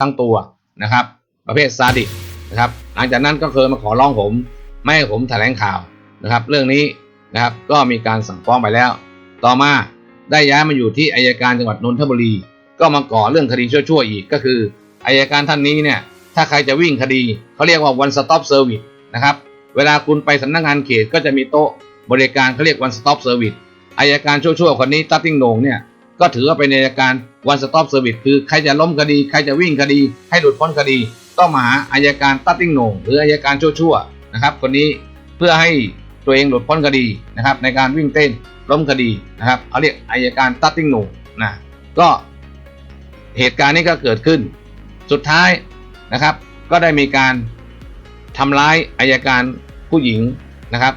ทั้งตัวนะครับ ประเภทซาดิสนะครับ หลังจากนั้นก็เคยมาขอร้องผมไม่ให้ผมแถลงข่าวนะครับ เรื่องนี้นะครับก็มีการสั่งฟ้องไปแล้ว ต่อมาได้ย้ายมาอยู่ที่อายการจังหวัดนนทบุรี ก็มาก่อเรื่องคดีชั่วๆอีกก็คืออายการท่านนี้เนี่ยถ้าใครจะวิ่งคดีเขาเรียกว่า one stop service นะครับเวลาคุณไปสำนักงานเขตก็จะมีโต๊ะบริการเขาเรียก one stop service อายการชั่วๆคนนี้ตัดติ้งโหนงเนี่ยก็ถือว่าเป็นอายการ one stop service คือใครจะล้มคดี ใครจะวิ่งคดี ให้หลุดพ้นคดี ต้องมาหาอายการตัดติ้งโหนงหรืออายการชั่วๆนะครับ คนนี้เพื่อให้ตัวเองหลุดพ้นคดีนะครับ ในการวิ่งเต้นล้มคดีนะครับเขาเรียกอายการตัดติ้งโหนงนะก็เหตุการณ์นี้ก็เกิดขึ้น สุดท้ายนะครับ ก็ได้มีการทำร้ายอายการผู้หญิงนะครับ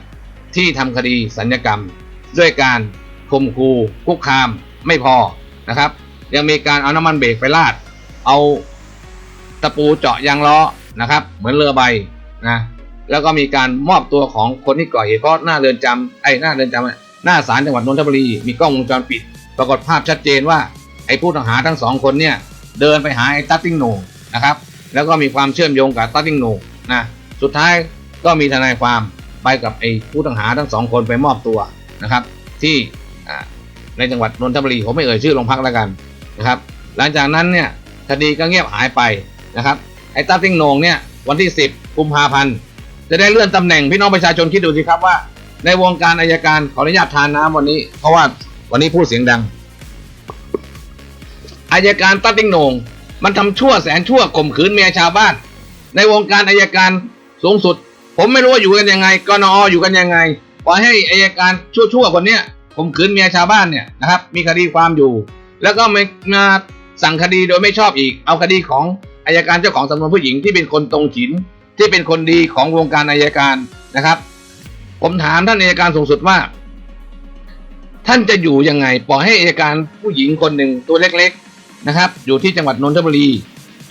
ที่ทำคดีสัญญกรรม ด้วยการข่มขู่คุกคามไม่พอนะครับ ยังมีการเอาน้ำมันเบรกไปราด เอาตะปูเจาะยางล้อนะครับ เหมือนเรือใบนะแล้วก็มีการมอบตัวของคนที่ก่อเหตุเพราะหน้าเรือนจำไอ้หน้าเรือนจำหน้าศาลจังหวัดนนทบุรีมีกล้องวงจรปิด ปรากฏภาพชัดเจนว่าไอ้ผู้ต้องหาทั้งสองคนเนี่ยเดินไปหาไอ้ตัตติ้งโหนงนะครับ แล้วก็มีความเชื่อมโยงกับตัตติ้งโหนงนะสุดท้ายก็มีทนายความไปกับไอ้ผู้ต้องหาทั้งสองคนไปมอบตัวนะครับ ที่ในจังหวัดนนทบุรีผมไม่เอ่ยชื่อโรงพักแล้วกัน นะครับ หลังจากนั้นเนี่ยคดีก็เงียบหายไปนะครับ ไอ้ตัตติ้งโหนงเนี่ยวันที่ 10 กุมภาพันธ์จะได้เลื่อนตำแหน่งพี่น้องประชาชนคิดดูสิครับว่า ในวงการอายการขออนุญาตทานน้ำวันนี้ เพราะว่าวันนี้พูดเสียงดังอายการตัตติ้งโหนงมันทำชั่วแสนชั่วข่มขืนเมียชาวบ้าน ในวงการอายการสูงสุด ผมไม่รู้ว่าอยู่กันยังไงกนออยู่กันยังไงปล่อยให้อายการชั่วๆคนเนี้ยข่มขืนเมียชาวบ้านเนี่ยนะครับ มีคดีความอยู่ แล้วก็มามาสั่งคดีโดยไม่ชอบอีก เอาคดีของอายการเจ้าของสำนวนผู้หญิงที่เป็นคนตรงฉิน ที่เป็นคนดีของวงการอายการนะครับ ผมถามท่านอายการสูงสุดว่า ท่านจะอยู่ยังไงปล่อยให้อายการผู้หญิงคนหนึ่งตัวเล็กๆนะครับ อยู่ที่จังหวัดนนทบุรี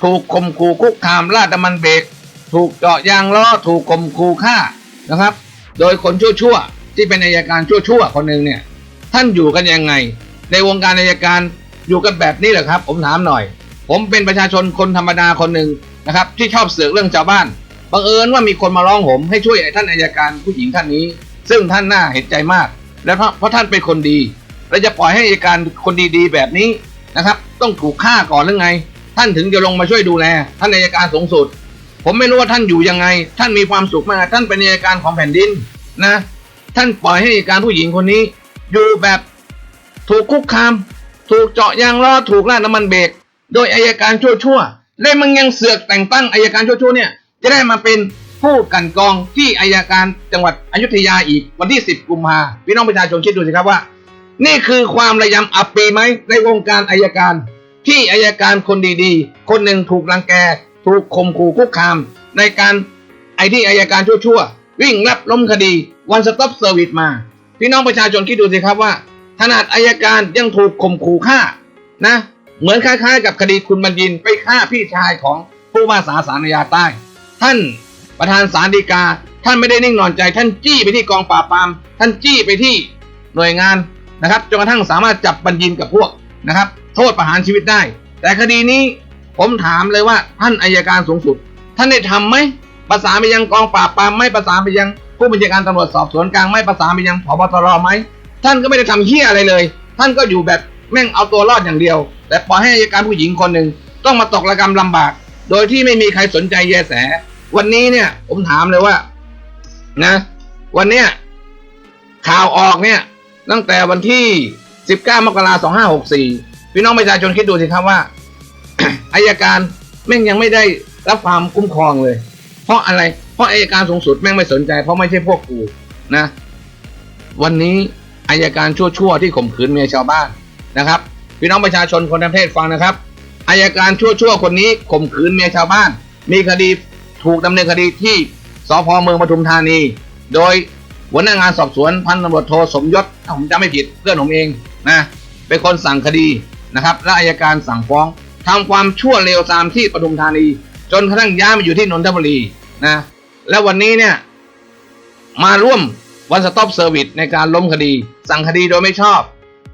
ถูกข่มขู่คุกคามลาดมันเบรกถูกเจาะยางล้อถูกข่มขู่ฆ่านะครับ โดยคนชั่วๆที่เป็นอายการชั่วๆคนหนึ่งเนี่ยท่านอยู่กันยังไง ในวงการอายการ อยู่กันแบบนี้เหรอครับ ผมถามหน่อย ผมเป็นประชาชนคนธรรมดาคนหนึ่งนะครับ ที่ชอบเสือกเรื่องชาวบ้านบังเอิญว่ามีคนมาร้องผมให้ช่วยท่านอายการผู้หญิงท่านนี้ ซึ่งท่านน่าเห็นใจมาก และเพราะเพราะท่านเป็นคนดี และจะปล่อยให้อายการคนดีๆ แบบนี้นะครับ ต้องถูกฆ่าก่อนหรือไง ท่านถึงจะลงมาช่วยดูแล ท่านอายการสูงสุด ผมไม่รู้ว่าท่านอยู่ยังไง ท่านมีความสุขมากท่านเป็นอายการของแผ่นดินนะ ท่านปล่อยให้อายการผู้หญิงคนนี้ อยู่แบบถูกคุกคาม ถูกเจาะยางล้อถูกราดน้ำมันเบรกโดยอายการชั่วๆและมันยังเสือกแต่งตั้งอายการชั่วๆเนี่ยจะได้มาเป็นผู้กันกองที่อายการจังหวัดอยุธยาอีกวันที่ 10 กุมภาพี่น้องประชาชนคิดดูสิครับว่า นี่คือความระยำอับปีไหมในวงการอายการ ที่อายการคนดีๆ คนหนึ่งถูกรังแก ถูกข่มขู่คุกคาม ในการไอที่อายการชั่วๆ วิ่งรับล้มคดีวันสต็อปเซอร์วิสมา พี่น้องประชาชนคิดดูสิครับว่า ขนาดอายการยังถูกข่มขู่ฆ่านะ เหมือนคล้ายๆ กับคดีคุณบัญญินไปฆ่าพี่ชายของผู้ว่าสาสารยาใต้ ท่านประธานศาลฎีกา ท่านไม่ได้นิ่งนอนใจ ท่านจี้ไปที่กองปราบปราม ท่านจี้ไปที่หน่วยงานนะครับจนกระทั่งสามารถจับบัญญินกับพวกนะครับ โทษประหารชีวิตได้ แต่คดีนี้ผมถามเลยว่าท่านอายการสูงสุด ท่านได้ทำไหมประสานไปยังกองปราบปรามไม่ประสานไปยังผู้บัญชาการตำรวจสอบสวนกลางไม่ประสานไปยังผบตรไหม ท่านก็ไม่ได้ทำเหี้ยอะไรเลย ท่านก็อยู่แบบแม่งเอาตัวรอดอย่างเดียว แต่ปล่อยให้อายการผู้หญิงคนหนึ่งต้องมาตกระกรรมลำบาก โดยที่ไม่มีใครสนใจแยแส วันนี้เนี่ย ผมถามเลยว่า นะ วันเนี้ยข่าวออกเนี่ย ตั้งแต่วันที่ 19 มกราคม 2564 พี่น้องประชาชนคิดดูสิครับว่าอายการแม่งยังไม่ได้รับความคุ้มครองเลย เพราะอะไร เพราะอายการสูงสุดแม่งไม่สนใจ เพราะไม่ใช่พวกกูนะ วันนี้ อายการชั่วๆที่ข่มขืนเมียชาวบ้านนะครับ พี่น้องประชาชนคนทั้งประเทศฟังนะครับอายการชั่วๆคนนี้ข่มขืนเมียชาวบ้าน มีคดีถูกดำเนินคดีที่สพเมืองปทุมธานี โดยหัวหน้างานสอบสวนพันตำรวจโทสมยศถ้าผมจำไม่ผิดเพื่อนผมเองนะเป็นคนสั่งคดีนะครับ และอายการสั่งฟ้องทำความชั่วเลวตามที่ปทุมธานี จนกระทั่งย้ายมาอยู่ที่นนทบุรีนะและวันนี้เนี่ยมาร่วม วันสต็อปเซอร์วิสในการล้มคดี สั่งคดีโดยไม่ชอบ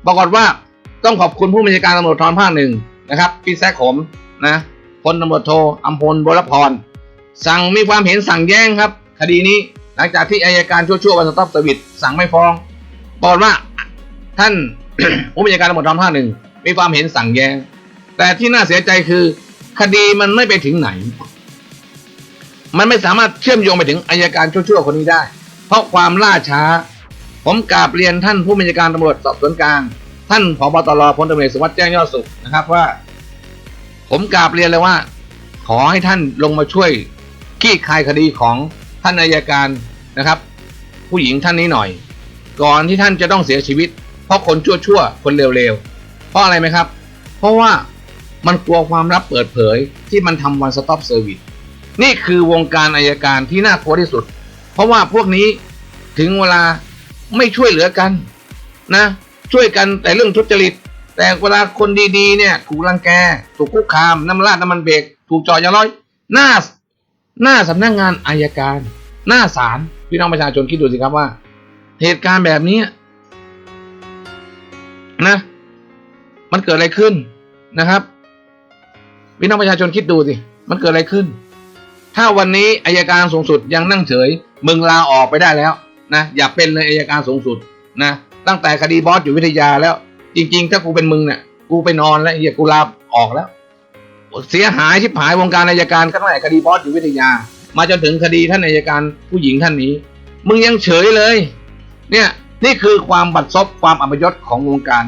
ปรากฏว่าต้องขอบคุณผู้บัญชาการตำรวจทรภาคหนึ่งนะครับพี่แซคผมนะพลตำรวจโทอัมพลบรพรสั่งมีความเห็นสั่งแย้งครับ คดีนี้หลังจากที่อายการชั่วๆวันสต็อปสวิตสั่งไม่ฟ้องบอกว่าท่านผู้บัญชาการตำรวจทองภาคหนึ่งมีความเห็นสั่งแย้ง แต่ที่น่าเสียใจคือ คดีมันไม่ไปถึงไหน มันไม่สามารถเชื่อมโยงไปถึงอายการชั่วๆคนนี้ได้ เพราะความล่าช้า ผมกราบเรียนท่านผู้บัญชาการตำรวจสอบสวนกลาง ท่านผบตรพลตำรวจสุวัสดิ์แจ้งยอดสุขนะครับว่า ผมกราบเรียนเลยว่า ขอให้ท่านลงมาช่วยคลี่คายคดีของท่านอายการนะครับ ผู้หญิงท่านนี้หน่อย ก่อนที่ท่านจะต้องเสียชีวิต เพราะคนชั่วๆคนเร็วๆเพราะอะไรไหมครับ เพราะว่ามันกลัวความลับเปิดเผยที่มันทำวันสต็อปเซอร์วิสนี่คือวงการอายการที่น่ากลัวที่สุด เพราะว่าพวกนี้ถึงเวลาไม่ช่วยเหลือกันนะ ช่วยกันแต่เรื่องทุจริต แต่เวลาคนดีๆเนี่ยถูกรังแก ถูกคุกคามน้ำลาดน้ำมันเบรกถูกจ่อยาร้อยหน้าหน้าสำนักงานอายการ หน้าศาลพี่น้องประชาชนคิดดูสิครับว่า เหตุการณ์แบบนี้นะ มันเกิดอะไรขึ้นนะครับพี่น้องประชาชนคิดดูสิมันเกิดอะไรขึ้น ถ้าวันนี้อายการสูงสุดยังนั่งเฉย มึงลาออกไปได้แล้วนะอย่าเป็นเลยอายการสูงสุดนะตั้งแต่คดีบอสอยู่วิทยาแล้ว จริง ๆ ถ้ากูเป็นมึงเนี่ยกูไปนอนแล้วเฮียกูลาออกแล้ว เสียหายชิบหายวงการอายการตั้งแต่คดีบอสอยู่วิทยา มาจนถึงคดีท่านอายการผู้หญิงท่านนี้ มึงยังเฉยเลย เนี่ยนี่คือความบัดซบความอัปยศของวงการ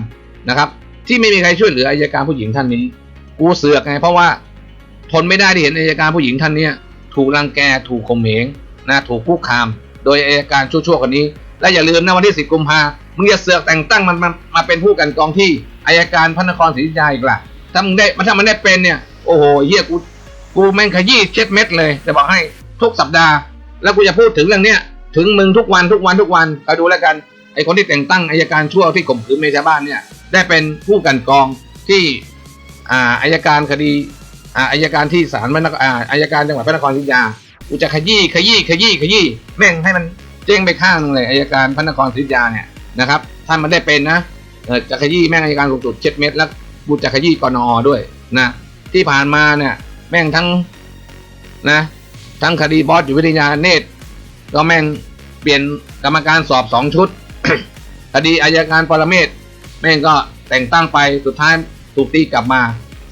นะครับ ที่ไม่มีใครช่วยเหลืออายการผู้หญิงท่านนี้ กูเสือกไงเพราะว่า ทนไม่ได้ที่เห็นอายการผู้หญิงท่านเนี้ยถูกรังแกถูกข่มเหง นะถูกคุกคาม โดยอายการชั่วๆคนนี้ และอย่าลืมนะวันที่สิบกุมภามึงอย่าเสือกแต่งตั้งมันมามาเป็นผู้กันกองที่อายการพระนครศรีอยุธยาอีกล่ะถ้ามึงได้ถ้ามันได้เป็นเนี่ยโอ้โหเฮียกูกูแม่งขยี้เช็ดเม็ดเลยจะบอกให้ทุกสัปดาห์ แล้วกูจะพูดถึงเรื่องเนี้ยถึงมึงทุกวันทุกวันทุกวันคอยดูแล้วกันไอคนที่แต่งตั้งอายการชั่วที่ข่มขืนเมียชาวบ้านเนี่ยได้เป็นผู้กันกองที่อ่าอายการคดีอ่าอายการที่ศาลพระนครอ่าอายการจังหวัดพระนครศรีอยุธยา กูจะขยี้ขยี้ขยี้ขยี้แม่งให้มันเจ้งไปข้างนึงเลยอายการพระนครศรีอยุธยาเนี่ยนะครับถ้ามันได้เป็นนะจะขยี้แม่งอายการสูงสุดเจ็ดเม็ดแล้วกูจะขยี้กนอด้วยนะที่ผ่านมาเนี่ย แม่งทั้งนะทั้งคดีบอสอยู่วิทยาเนตรก็แม่งเปลี่ยนกรรมการสอบสองชุด คดีอายการปรเมศแม่งก็แต่งตั้งไปสุดท้ายถูกตีกลับมา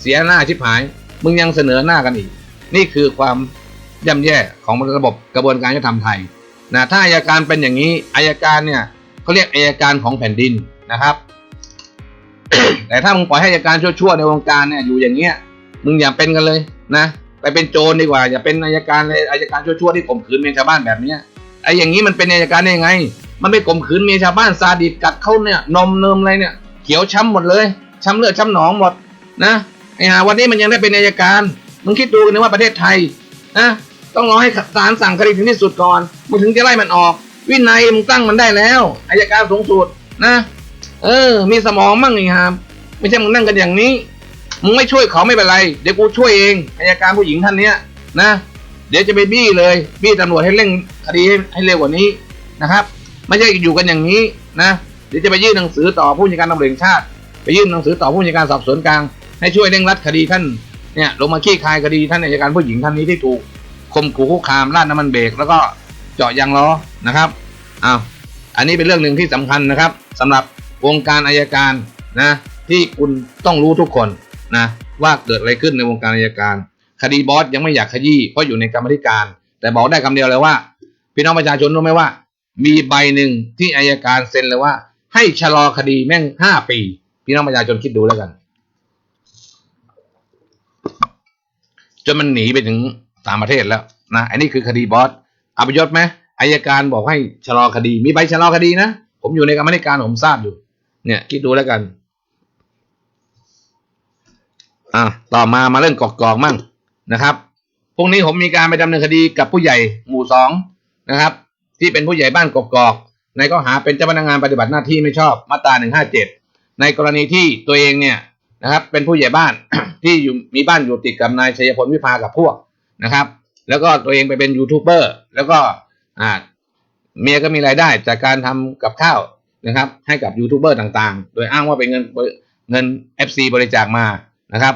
เสียหน้าชิบหาย มึงยังเสนอหน้ากันอีก นี่คือความ ย่ำแย่ของระบบกระบวนการยุติธรรมไทยนะถ้าอายการเป็นอย่างนี้อายการเนี่ยเขาเรียกอายการของแผ่นดินนะครับ แต่ถ้ามึงปล่อยให้อายการชั่วๆในวงการเนี่ยอยู่อย่างเงี้ยมึงอย่าเป็นกันเลยนะไปเป็นโจรดีกว่า อย่าเป็นอายการเลยอายการชั่วๆที่ข่มขืนเมียชาวบ้านแบบเนี้ยไอ้อย่างนี้มันเป็นอายการได้ยังไง มันไปข่มขืนเมียชาวบ้านซาดิสกัดเขาเนี่ยนมเนิมอะไรเนี่ยเขียวช้ำหมดเลยช้ำเลือดช้ำหนองหมดนะไอ้ห่าวันนี้มันยังได้เป็นอายการมึงคิดดูกันนะว่าประเทศไทยนะ ต้องรอให้ศาลสั่งคดีถึงที่สุดก่อนมึงถึงจะไล่มันออก วินัยมึงตั้งมันได้แล้วอายการสูงสุดนะ เออ มีสมองมั่งไอ้ห่าไม่ใช่มึงนั่งกันอย่างนี้มึงไม่ช่วยเขาไม่เป็นไรเดี๋ยวกูช่วยเองอายการผู้หญิงท่านเนี้ยนะ เดี๋ยวจะไปบี้เลยบี้ตำรวจให้เร่งคดีให้ให้เร็วกว่านี้นะครับ ไม่ใช่อยู่กันอย่างนี้นะเดี๋ยวจะไปยื่นหนังสือต่อผู้บัญชาการตำรวจแห่งชาติ ไปยื่นหนังสือต่อผู้บัญชาการสอบสวนกลาง ให้ช่วยเร่งรัดคดีท่านเนี่ยลงมาขี้คายคดีท่านอายการผู้หญิงท่านนี้ที่ถูก ข่มขู่คุกคามราดน้ำมันเบรกแล้วก็เจาะยางล้อนะครับอ้าวอันนี้เป็นเรื่องหนึ่งที่สำคัญนะครับสำหรับวงการอายการนะที่คุณต้องรู้ทุกคนนะว่าเกิดอะไรขึ้นในวงการอายการ คดีบอสยังไม่อยากขยี้เพราะอยู่ในกรรมธิการ แต่บอกได้คำเดียวเลยว่า พี่น้องประชาชนรู้ไหมว่า มีใบหนึ่งที่อายการเซ็นเลยว่า ให้ชะลอคดีแม่งห้าปี พี่น้องประชาชนคิดดูแล้วกันจนมันหนีไปถึง ต่างประเทศแล้วนะอันนี้คือคดีบอสอัปยศไหมอายการบอกให้ชะลอคดี มีใบชะลอคดีนะ ผมอยู่ในกรรมธิการผมทราบอยู่ เนี่ย คิดดูแล้วกัน อะต่อมามาเรื่องกอกๆมั่งนะครับพรุ่งนี้ผมมีการไปดำเนินคดีกับผู้ใหญ่หมู่สองนะครับ ที่เป็นผู้ใหญ่บ้านกอกๆในข้อหาเป็นเจ้าพนักงานปฏิบัติหน้าที่ไม่ชอบมาตราหนึ่งห้าเจ็ดในกรณีที่ตัวเองเนี่ยนะครับ เป็นผู้ใหญ่บ้านที่อยู่มีบ้านอยู่ติดกับนายชัยพลวิภากับพวก นะครับ แล้วก็ตัวเองไปเป็นยูทูบเบอร์แล้วก็อ่าเมียก็มีรายได้จากการทำกับข้าวนะครับ ให้กับยูทูบเบอร์ต่างๆ โดยอ้างว่าเป็นเงินเงิน FC บริจาคมานะครับ